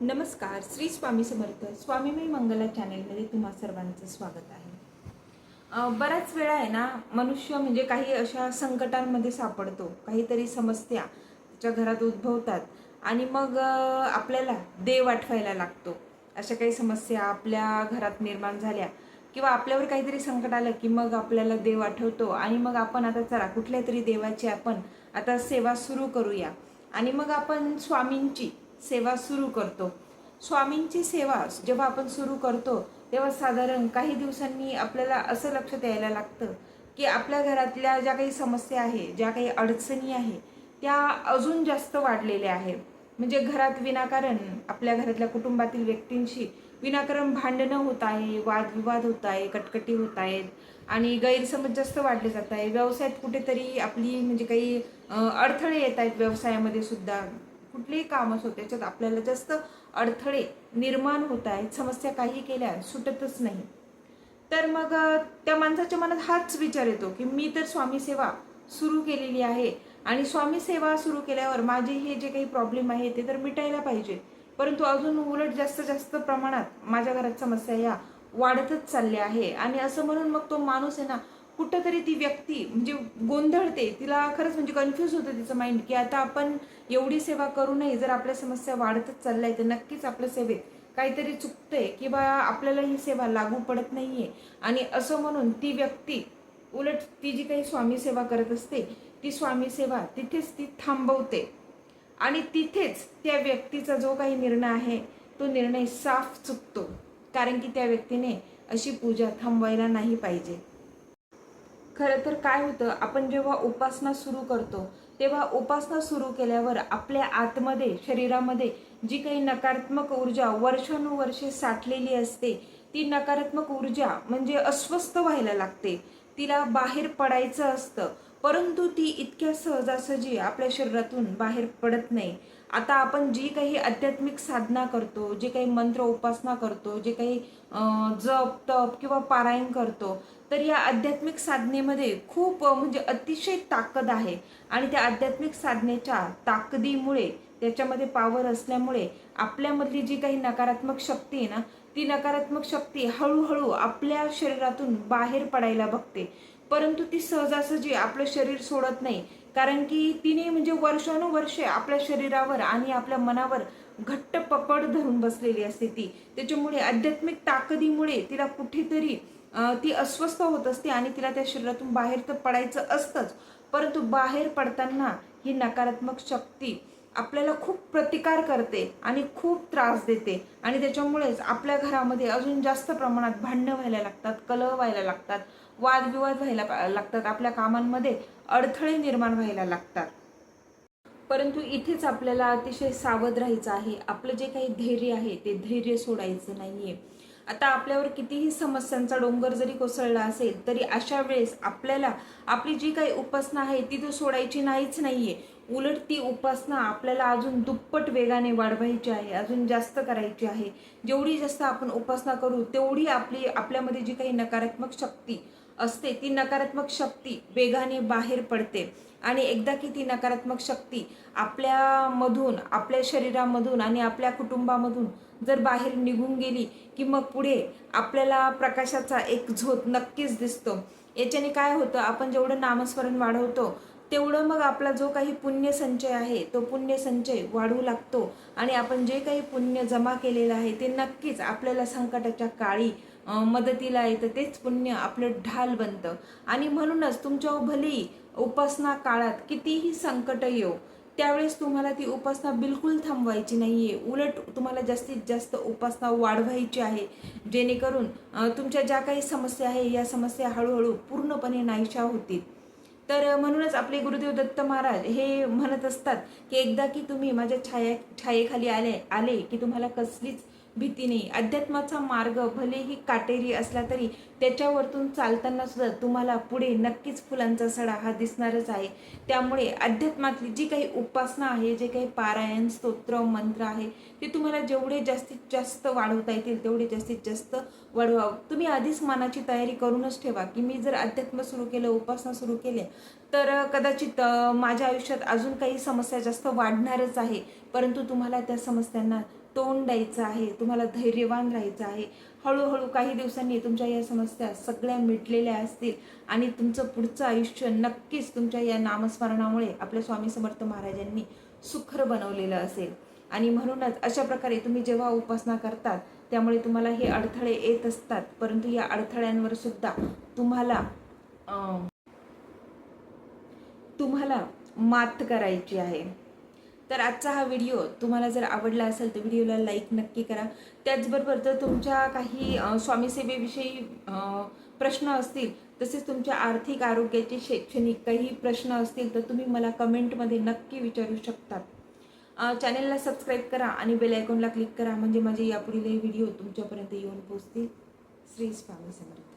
नमस्कार श्री स्वामी समर्थ स्वामीमय मंगला चॅनेलमध्ये तुम्हा सर्वांचं स्वागत आहे. बऱ्याच वेळा आहे ना मनुष्य म्हणजे काही अशा संकटांमध्ये सापडतो काहीतरी समस्या त्याच्या घरात उद्भवतात आणि मग आपल्याला देव आठवायला लागतो. अशा काही समस्या आपल्या घरात निर्माण झाल्या किंवा आपल्यावर काहीतरी संकट आलं की मग आपल्याला देव आठवतो आणि मग आपण आता चला कुठल्या तरी देवाची आपण आता सेवा सुरू करूया आणि मग आपण स्वामींची सेवा सुरू करतो. स्वामींची सेवा जेव्हा आपण सुरू करतो तेव्हा साधारण काही दिवसांनी आपल्याला असं लक्षात यायला लागतं की आपल्या घरातल्या ज्या काही समस्या आहे ज्या काही अडचणी आहे त्या अजून जास्त वाढलेल्या आहेत. म्हणजे घरात विनाकारण आपल्या घरातल्या कुटुंबातील व्यक्तींशी विनाकारण भांडणं होत आहे वादविवाद होत आहे कटकटी होत आहेत आणि गैरसमज जास्त वाढले जात आहे व्यवसायात कुठेतरी आपली म्हणजे काही अडथळे येत आहेत व्यवसायामध्ये सुद्धा. कुठलेही काम असो त्याच्यात आपल्याला जास्त अडथळे निर्माण होत आहेत समस्या काही केल्या सुटतच नाही. तर मग त्या माणसाच्या मनात हाच विचार येतो की मी तर स्वामी सेवा सुरू केलेली आहे आणि स्वामी सेवा सुरू केल्यावर माझे हे जे काही प्रॉब्लेम आहे ते तर मिटायला पाहिजे. परंतु अजून उलट जास्त जास्त प्रमाणात माझ्या घरात समस्या या वाढतच चालल्या आहे. आणि असं म्हणून मग तो माणूस आहे ना कुठंतरी ती व्यक्ती म्हणजे गोंधळते. तिला खरंच म्हणजे कन्फ्यूज होतं तिचं माइंड की आता आपण एवढी सेवा करू नये जर आपल्या समस्या वाढतच चालल्या तर नक्कीच आपल्या सेवेत काहीतरी चुकतंय किंवा आपल्याला ही सेवा लागू पडत नाहीये. आणि असं म्हणून ती व्यक्ती उलट ती जी काही स्वामी सेवा करत असते ती स्वामी सेवा तिथेच ती थांबवते. आणि तिथेच त्या व्यक्तीचा जो काही निर्णय आहे तो निर्णय साफ चुकतो. कारण की त्या व्यक्तीने अशी पूजा थांबवायला नाही पाहिजे. खरं तर काय होतं आपण जेव्हा उपासना सुरू करतो तेव्हा उपासना सुरू केल्यावर आपल्या आतमध्ये शरीरामध्ये जी काही नकारात्मक ऊर्जा वर्षानुवर्षे साठलेली असते ती नकारात्मक ऊर्जा म्हणजे अस्वस्थ व्हायला लागते. तिला बाहेर पडायचं असतं. परंतु ती इतक्या सहजासहजी आपल्या शरीरातून बाहेर पडत नाही. आता आपण जी काही आध्यात्मिक साधना करतो जे काही मंत्र उपासना करतो जे काही जप तप किंवा पारायण करतो तर या आध्यात्मिक साधनेमध्ये खूप म्हणजे अतिशय ताकद आहे. आणि त्या आध्यात्मिक साधनेच्या ताकदीमुळे त्याच्यामध्ये पावर असल्यामुळे आपल्यामधली जी काही नकारात्मक शक्ती आहे ना ती नकारात्मक शक्ती हळूहळू आपल्या शरीरातून बाहेर पडायला बघते. परंतु ती सहजासहजी आपलं शरीर सोडत नाही. कारण की तिने म्हणजे वर्षानुवर्षे आपल्या शरीरावर आणि आपल्या मनावर घट्ट पकड धरून बसलेली असते ती. त्याच्यामुळे आध्यात्मिक ताकदीमुळे तिला कुठेतरी ती अस्वस्थ होत असते आणि तिला त्या शरीरातून बाहेर तर पडायचं असतंच. परंतु बाहेर पडताना ही नकारात्मक शक्ती आपल्याला खूप प्रतिकार करते आणि खूप त्रास देते. आणि त्याच्यामुळेच आपल्या घरामध्ये अजून जास्त प्रमाणात भांडणं व्हायला लागतात कलह व्हायला लागतात. वादविवाद व्हायला लागतात. आपल्या कामांमध्ये अडथळे निर्माण व्हायला लागतात. परंतु इथेच आपल्याला अतिशय सावध राहायचं आहे. आपलं जे काही धैर्य आहे ते धैर्य सोडायचं नाही आहे आता आपल्यावर कितीही समस्यांचा डोंगर जरी कोसळला असेल तरी अशा वेळेस आपल्याला आपली जी काही उपासना आहे ती तर सोडायची नाहीच नाही आहे उलट ती उपासना आपल्याला अजून दुप्पट वेगाने वाढवायची आहे अजून जास्त करायची आहे. जेवढी जास्त आपण उपासना करू तेवढी आपली आपल्यामध्ये जी काही नकारात्मक शक्ती असते ती नकारात्मक शक्ती वेगाने बाहेर पडते. आणि एकदा की ती नकारात्मक शक्ती आपल्यामधून आपल्या शरीरामधून आणि आपल्या कुटुंबामधून जर बाहेर निघून गेली की मग पुढे आपल्याला प्रकाशाचा एक झोत नक्कीच दिसतो. याच्याने काय होतं आपण जेवढं नामस्मरण वाढवतो तेवढं मग आपला जो काही पुण्य संचय आहे तो पुण्य संचय वाढू लागतो. आणि आपण जे काही पुण्य जमा केलेलं आहे ते नक्कीच आपल्याला संकटाच्या काळी मदतीला येतं. तेच पुण्य आपलं ढाल बनतं. आणि म्हणूनच तुमच्या भलेही उपासना काळात कितीही संकट येऊ त्यावेळेस तुम्हाला ती उपासना बिलकुल थांबवायची नाही आहे उलट तुम्हाला जास्तीत जास्त उपासना वाढवायची आहे. जेणेकरून तुमच्या ज्या काही समस्या आहे या समस्या हळूहळू पूर्णपणे नाहीशा होतील. तर म्हणूनच आपले गुरुदेव दत्त महाराज हे म्हणत असतात की एकदा की तुम्ही माझ्या छाया छायेखाली आले आले की तुम्हाला कसलीच भीती नाही. अध्यात्माचा मार्ग भलेही काटेरी असला तरी त्याच्यावरतून चालताना सुद्धा तुम्हाला पुढे नक्कीच फुलांचा सडा हा दिसणारच आहे. त्यामुळे अध्यात्मातली जी काही उपासना आहे जे काही पारायण स्तोत्र मंत्र आहे ते तुम्हाला जेवढे जास्तीत जास्त वाढवता येतील तेवढे जास्तीत जास्त वाढवा तुम्ही आधीच मनाची तयारी करूनच ठेवा की मी जर अध्यात्म सुरू केलं उपासना सुरू केल्या तर कदाचित माझ्या आयुष्यात अजून काही समस्या जास्त वाढणारच आहे. परंतु तुम्हाला त्या समस्यांना तोंड द्यायचं आहे तुम्हाला धैर्यवान राहायचं आहे. हळूहळू काही दिवसांनी तुमच्या या समस्या सगळ्या मिटलेल्या असतील आणि तुमचं पुढचं आयुष्य नक्कीच तुमच्या या नामस्मरणामुळे आपल्या स्वामी समर्थ महाराजांनी सुखर बनवलेलं असेल. आणि म्हणूनच अशा प्रकारे तुम्ही जेव्हा उपासना करतात त्यामुळे तुम्हाला हे अडथळे येत असतात. परंतु या अडथळ्यांवर सुद्धा तुम्हाला तुम्हाला मात करायची आहे. तर आजचा हा व्हिडिओ तुम्हाला जर आवडला असेल तर व्हिडिओला लाईक नक्की करा. त्याचबरोबर जर तुमच्या काही स्वामीसेवेविषयी प्रश्न असतील तसेच तुमच्या आर्थिक आरोग्याचे शैक्षणिक काही प्रश्न असतील तर तुम्ही मला कमेंटमध्ये नक्की विचारू शकतात चॅनलला चॅनेलला सबस्क्राईब करा आणि बेल आयकॉनला क्लिक करा म्हणजे माझे यापुढीलही व्हिडिओ तुमच्यापर्यंत येऊन पोहोचतील. श्री स्वामी समर्थ.